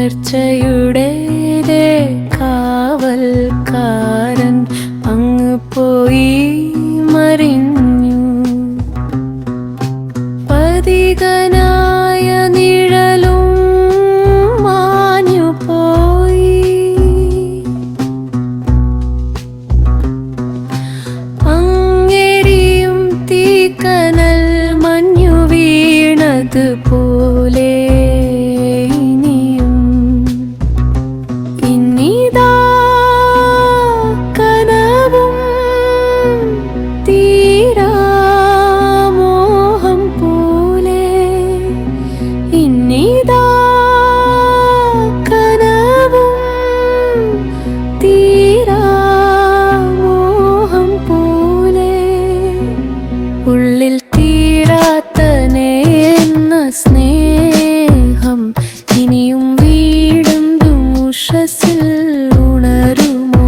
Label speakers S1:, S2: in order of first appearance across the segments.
S1: പുലർച്ചയുടെ കാവൽക്കാരൻ അങ്ങ് പോയി മറിഞ്ഞു. പതികനായ സ്നേഹം ഇനിയും വീടും ദൂഷസിൽ ഉണരുമോ?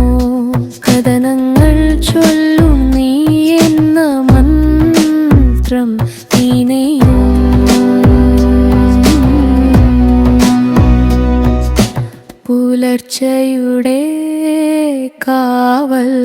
S1: കഥനങ്ങൾ ചൊല്ലും നീ എന്ന മന്ത്രം ഇനിയും. പുലർച്ചയുടെ കാവൽക്കാരൻ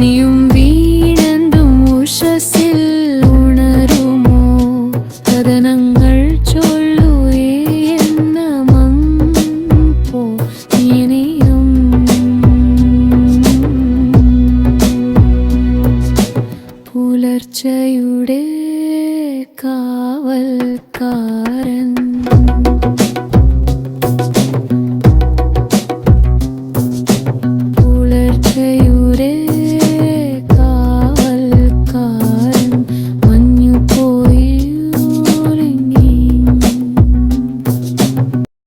S1: പനിയും വീണന്തും ഉഷസിൽ ഉണരുമോ? കഥനങ്ങൾ ചൊല്ലുവേ എന്ന മോ ഇനിയും പുലർച്ചയുടെ കാവൽക്കാരൻ. പുലർച്ചയുടെ